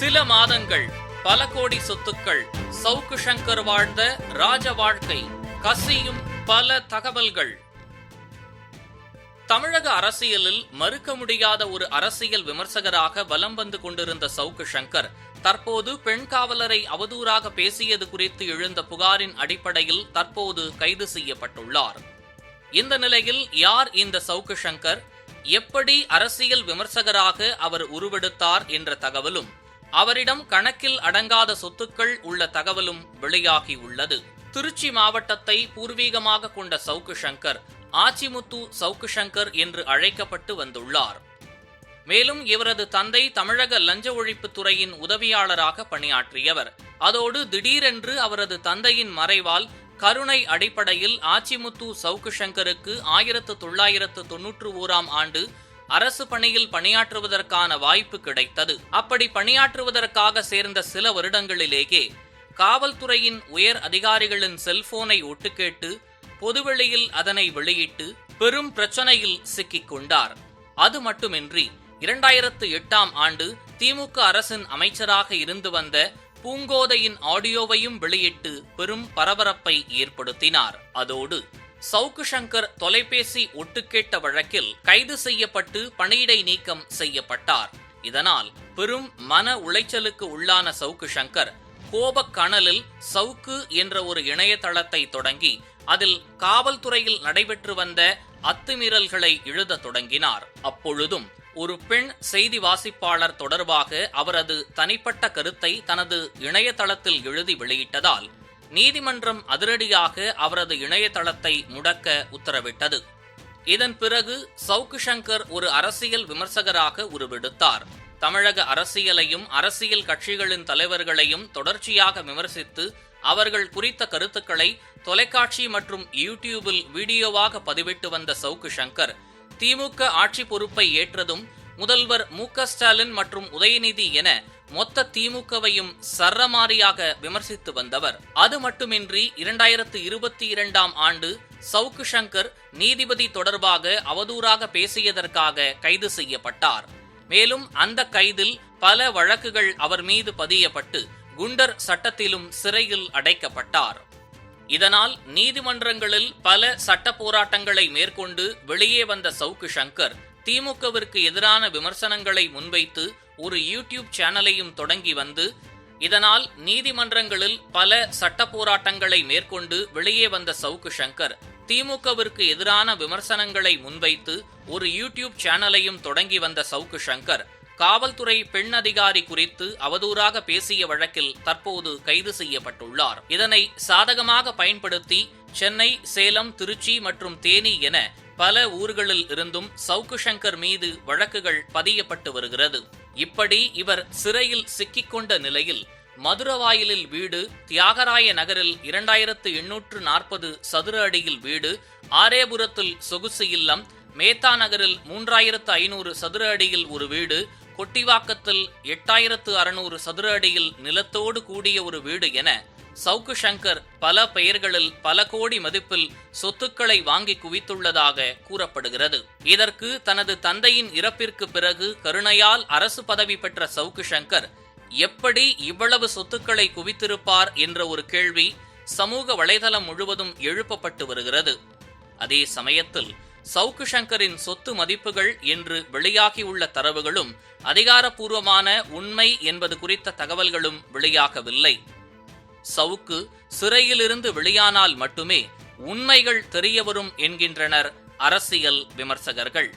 சில மாதங்கள் பல கோடி சொத்துக்கள் சவுக்கு சங்கர் வாழ்ந்த ராஜ வாழ்க்கை கசியும் பல தகவல்கள். தமிழக அரசியலில் மறுக்க முடியாத ஒரு அரசியல் விமர்சகராக வலம் வந்து கொண்டிருந்த சவுக்கு சங்கர் தற்போது பெண் காவலரை அவதூறாக பேசியது குறித்து எழுந்த புகாரின் அடிப்படையில் தற்போது கைது செய்யப்பட்டுள்ளார். இந்த நிலையில் யார் இந்த சவுக்கு சங்கர்? எப்படி அரசியல் விமர்சகராக அவர் உருவெடுத்தார்? என்ற தகவலும் அவரிடம் கணக்கில் அடங்காத சொத்துக்கள் உள்ள தகவலும் வெளியாகி உள்ளது. திருச்சி மாவட்டத்தை பூர்வீகமாக கொண்ட சவுக்கு சங்கர் ஆச்சிமுத்து சவுக்கு சங்கர் என்று அழைக்கப்பட்டு வந்துள்ளார். மேலும் இவரது தந்தை தமிழக லஞ்ச ஒழிப்புத் துறையின் உதவியாளராக பணியாற்றியவர். அதோடு திடீரென்று அவரது தந்தையின் மறைவால் கருணை அடிப்படையில் ஆச்சிமுத்து சவுக்கு சங்கருக்கு ஆயிரத்து தொள்ளாயிரத்து தொன்னூற்று ஓராம் ஆண்டு அரசு பணியில் பணியாற்றுவதற்கான வாய்ப்பு கிடைத்தது. அப்படி பணியாற்றுவதற்காக சேர்ந்த சில வருடங்களிலேயே காவல்துறையின் உயர் அதிகாரிகளின் செல்போனை ஒட்டுக்கேட்டு பொதுவெளியில் அதனை வெளியிட்டு பெரும் பிரச்சனையில் சிக்கிக் கொண்டார். அது மட்டுமின்றி இரண்டாயிரத்து எட்டாம் ஆண்டு திமுக அரசின் அமைச்சராக இருந்து வந்த பூங்கோதையின் ஆடியோவையும் வெளியிட்டு பெரும் பரபரப்பை ஏற்படுத்தினார். அதோடு சவுக்கு சங்கர் தொலைபேசி ஒட்டுக்கேட்ட வழக்கில் கைது செய்யப்பட்டு பணியிடை நீக்கம் செய்யப்பட்டார். இதனால் பெரும் மன உளைச்சலுக்கு உள்ளான சவுக்கு சங்கர் கோபக்கணலில் சவுக்கு என்ற ஒரு இணையதளத்தை தொடங்கி அதில் காவல்துறையில் நடைபெற்று வந்த அத்துமீறல்களை எழுத தொடங்கினார். அப்பொழுதும் ஒரு பெண் செய்தி வாசிப்பாளர் தொடர்பாக அவரது தனிப்பட்ட கருத்தை தனது இணையதளத்தில் எழுதி வெளியிட்டதால் நீதிமன்றம் அதிரடியாக அவரது இணையதளத்தை முடக்க உத்தரவிட்டது. இதன் பிறகு சவுக்கு சங்கர் ஒரு அரசியல் விமர்சகராக உருவெடுத்தார். தமிழக அரசியலையும் அரசியல் கட்சிகளின் தலைவர்களையும் தொடர்ச்சியாக விமர்சித்து அவர்கள் குறித்த கருத்துக்களை தொலைக்காட்சி மற்றும் யூடியூபில் வீடியோவாக பதிவிட்டு வந்த சவுக்கு சங்கர் திமுக ஆட்சி பொறுப்பை ஏற்றதும் முதல்வர் மு ஸ்டாலின் மற்றும் உதயநிதி என மொத்த திமுகவையும் சர்ரமாரியாக விமர்சித்து வந்தவர். அது மட்டுமின்றி இரண்டாயிரத்து இருபத்தி இரண்டாம் ஆண்டு சவுக்கு சங்கர் நீதிபதி தொடர்பாக அவதூறாக பேசியதற்காக கைது செய்யப்பட்டார். மேலும் அந்த கைதில் பல வழக்குகள் அவர் மீது பதியப்பட்டு குண்டர் சட்டத்திலும் சிறையில் அடைக்கப்பட்டார். இதனால் நீதிமன்றங்களில் பல சட்ட போராட்டங்களை மேற்கொண்டு வெளியே வந்த சவுக்கு சங்கர் திமுகவிற்கு எதிரான விமர்சனங்களை முன்வைத்து ஒரு யூடியூப் சேனலையும் தொடங்கி வந்து இதனால் நீதிமன்றங்களில் பல சட்ட போராட்டங்களை மேற்கொண்டு வெளியே வந்த சவுக்கு சங்கர் திமுகவிற்கு எதிரான விமர்சனங்களை முன்வைத்து ஒரு யூடியூப் சேனலையும் தொடங்கி வந்த சவுக்கு சங்கர் காவல்துறை பெண் அதிகாரி குறித்து அவதூறாக பேசிய வழக்கில் தற்போது கைது செய்யப்பட்டுள்ளார். இதனை சாதகமாக பயன்படுத்தி சென்னை சேலம் திருச்சி மற்றும் தேனி என பல ஊர்களில் இருந்தும் சவுக்கு சங்கர் மீது வழக்குகள் பதியப்பட்டு வருகிறது. இப்படி இவர் சிறையில் சிக்கிக்கொண்ட நிலையில் மதுரவாயிலில் வீடு தியாகராய நகரில் இரண்டாயிரத்து எண்ணூற்று நாற்பது சதுர அடியில் வீடு ஆரேபுரத்தில் சொகுசு இல்லம் மேத்தா நகரில் மூன்றாயிரத்து ஐநூறு சதுர அடியில் ஒரு வீடு கொட்டிவாக்கத்தில் எட்டாயிரத்து அறுநூறு சதுர அடியில் நிலத்தோடு கூடிய ஒரு வீடு என சவுக்கு சங்கர் பல பெயர்களில் பல கோடி மதிப்பில் சொத்துக்களை வாங்கி குவித்துள்ளதாக கூறப்படுகிறது. இதற்கு தனது தந்தையின் இறப்பிற்கு பிறகு கருணையால் அரசு பதவி பெற்ற சவுக்கு சங்கர் எப்படி இவ்வளவு சொத்துக்களை குவித்திருப்பார் என்ற ஒரு கேள்வி சமூக வலைதளம் முழுவதும் எழுப்பப்பட்டு வருகிறது. அதே சமயத்தில் சவுக்கு சங்கரின் சொத்து மதிப்புகள் என்று வெளியாகியுள்ள தரவுகளும் அதிகாரப்பூர்வமான உண்மை என்பது குறித்த தகவல்களும் வெளியாகவில்லை. சவுக்கு சிறையிலிருந்து வெளியானால் மட்டுமே உண்மைகள் தெரியவரும் என்கின்றனர் அரசியல் விமர்சகர்கள்.